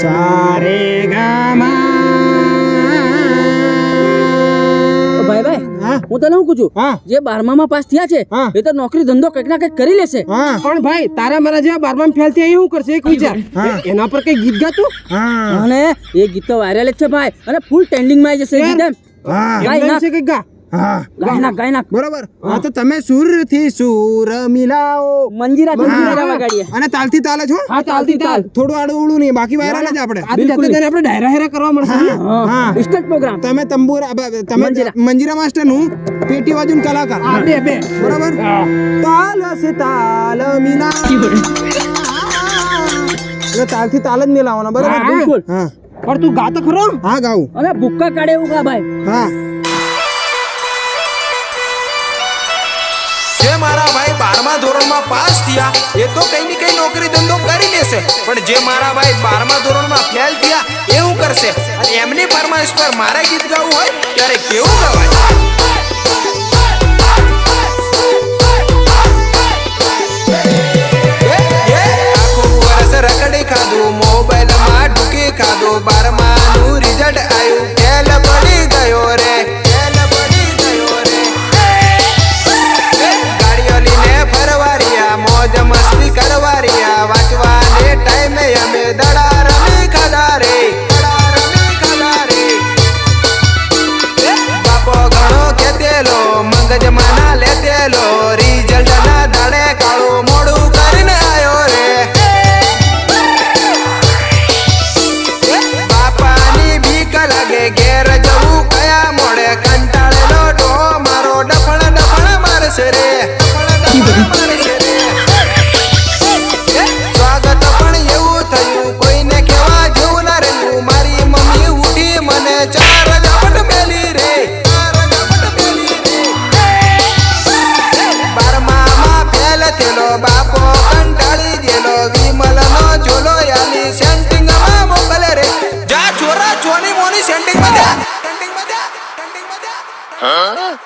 સારે ગામા ભાઈ ભાઈ હા તને શું પૂછું? જે બારમા માં પાસ થયા છે. એ તો નોકરી ધંધો કંઈક ના કંઈક કરી લેશે. પણ ભાઈ તારા મારા જેવા બારમા ફેલ થયા એ શું કરશે એક વિચાર? એના પર કઈ ગીત ગાતું? હા અને એ ગીત તો વાયરલ જ છે ભાઈ. અને ફૂલ ટ્રેન્ડિંગમાં આવી જશે ગીત એમ. ભાઈ ના એમના નાખ. વિશે કઈ ગા? બરોબર. હા. તો તમે સુરથી સુર મિલાવો મંજીરા મંજીરા વગાડીએ અને તાલે છો હા. થોડું આડું ઉડું નહીં બાકી વાયરલ જ આપણે. આજે તને આપણે ડાયરા હેરા કરવા મળશે હા. સ્ટેજ પ્રોગ્રામ તમે તંબુરા તમે મંજીરા. મંજીરા માસ્ટરનું પેટી બાજુ કલાકાર. બે બે. બરાબર? તાલ સે તાલ મિલા. એટલે તાલથી તાલ જ મિલાવવાનો બરાબર? હા, બિલકુલ. હા. પણ તું ગા તો ખરો? હા ગાવું અને ભૂક્કા કાઢે એવું ગા ભાઈ? હા. જે મારા ભાઈ બારમા ધોરણમાં પાસ થયા, એ તો કઈ ની કઈ નોકરી ધંધો કરી લેશે પણ જે મારા ભાઈ બારમા ધોરણમાં ફેલ થયા, એવું કરશે. અને એમની ફરમાઈશ પર મારે ગીત ગાવું હોય, ત્યારે કેવું ગવાય? મગજ માના લેતેલો રિઝલ્ટ જા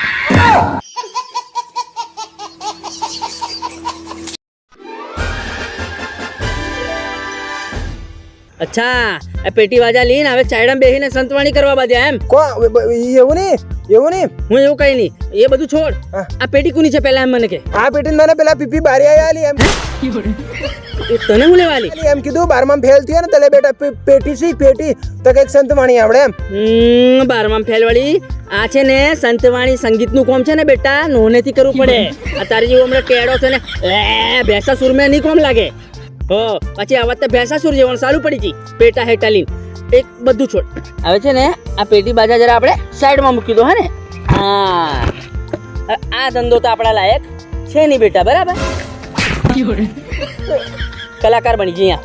અચ્છા આ પેટી વાજા લઈને હવે ચાયડામાં બેહીને સંતવાણી કરવા બાદ્યા એમ? કો એવું નહીં એવું નહીં. હું એવું કઈ નહીં એ બધું છોડ. આ પેટી કુની છે પહેલા એમ મને કે? આ પેટી મને પેલા પીપી બારી આલી એમ. એ તને હું લેવાલી? એમ કીધું બારમાં ફેલ થયા ને તલે બેટા પેટી સી પેટી? તો કંઈક સંતવાણી આવડે એમ. બારમામ ફેલવાળી આ છે ને સંતવાણી સંગીતનું કોમ છે ને બેટા નોનેથી કરવું પડે. આ તારી જેવો હમણાં ટેડો છે ને એ ભેંસા સુર મેં નહીં કોમ લાગે. હો પછી આ વાત તો ભેંસા સુર જેવાનું સારું પડી ગઈ. પેટા હેઠા લીન એક બધું છોડ. હવે છે ને આ પેટી બાજા જરા આપણે સાઈડમાં મૂકી દો હે ને હા. આ ધંધો તો આપણા લાયક છે નહીં બેટા બરાબર? કલાકાર બની જઈએ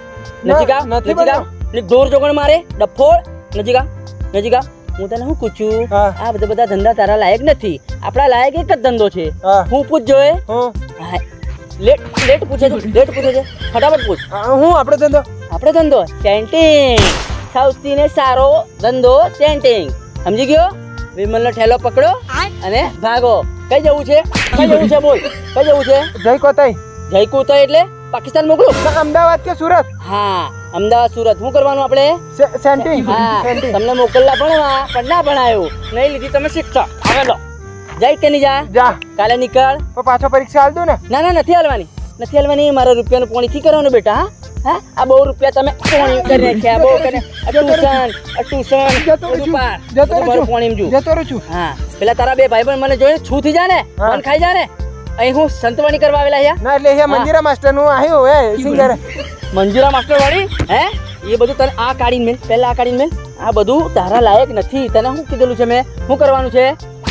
નજીક આવ નજીક આવ ને દોર જોગણ મારે ડફોળ. નજીક આવ નજીક આવ હું તને શું પૂછું? આ બધા બધા ધંધા તારા લાયક નથી. આપણા લાયક એક જ ધંધો છે. હું. પૂછજો એ હા. લેટ લેટ પૂછે છે લેટ પૂછે છે. ફટાફટ પૂછ. હું? આપણો ધંધો? આપણો ધંધો. સેન્ટિંગ સૌથી ને સારો ધંધો સેન્ટિંગ સમજી ગયો? વિમલનો ઠેલો પકડો અને ભાગો. કઈ જવું છે? કઈ જવું છે બોલ? કઈ જવું છે? જય કોતાઈ જયકુ કોતાઈ એટલે પાકિસ્તાન મોકલું? અમદાવાદ કે સુરત? હા અમદાવાદ સુરત. શું કરવાનું આપણે? સેન્ટિંગ હા તમને મોકલલા ભણવા પણ ના ભણાયું. નહીં લીધી તમે શિક્ષક હવે લો જાય કે નહીં જા જા. કાલે નીકળ. તો પાછો પરીક્ષા આલ દઉં ને. ના ના નથી હાલવાની. નથી હાલવાની મારા રૂપિયાનું પોણી થી કરવાનું બેટા હા? આ બહુ રૂપિયા તમે પોણી કરી નાખ્યા બહુ કરી ટ્યુશન ટ્યુશન જતો રહું છું. જતો રહું મારું છું. જતો રહું છું. હા. પેલા તારા બે ભાઈ પણ મને જોઈને છું થઈ જા ને મન ખાઈ જા ને અહીં હું સંતવાણી કરવા આવેલા અહીંયા ના એટલે અહીંયા મંજીરા માસ્ટરનું આવ્યું હે સિંગર મંજુરા માસ્ટર વાળી હે? એ બધું તને આ કાઢીને મેલ પહેલા આ કાઢીને મેલ. આ બધું તારા લાયક નથી. તને શું કીધેલું છે મેં? શું કરવાનું છે?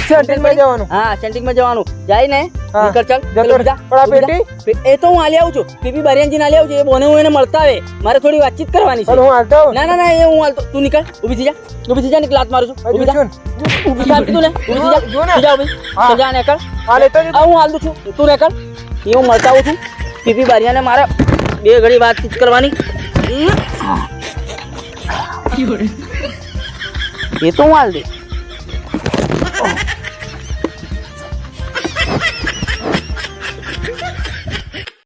જવાનું. હા સેન્ટિંગ જવાનું. જાય ને? નીકળ ચાલ. જતો પેલું પણ આ પેલું બીજા. પે- એ તો હું આલી આવું છું. પીપી બારિયાનજી ના આવું છું. એ બોને હું એને મળતા આવે. મારે થોડી વાતચીત કરવાની અને છે હું હાલતો. ના ના ના એ હું હાલતો. તું નીકળ. ઊભી થઈ જા. ઊભી થઈ જા ને લાત મારું છું. ઊભી ઊભી કીધું ને? ઊભી થઈ જો. ને. જા ઊભી. હા. જા નીકળ. હા લેતો જ હું હાલતો છું. તું નીકળ. એ હું મળતા આવું છું. પીપી બારિયાને મારે બે ઘડી વાતચીત કરવાની. એ તો હું હાલ દે.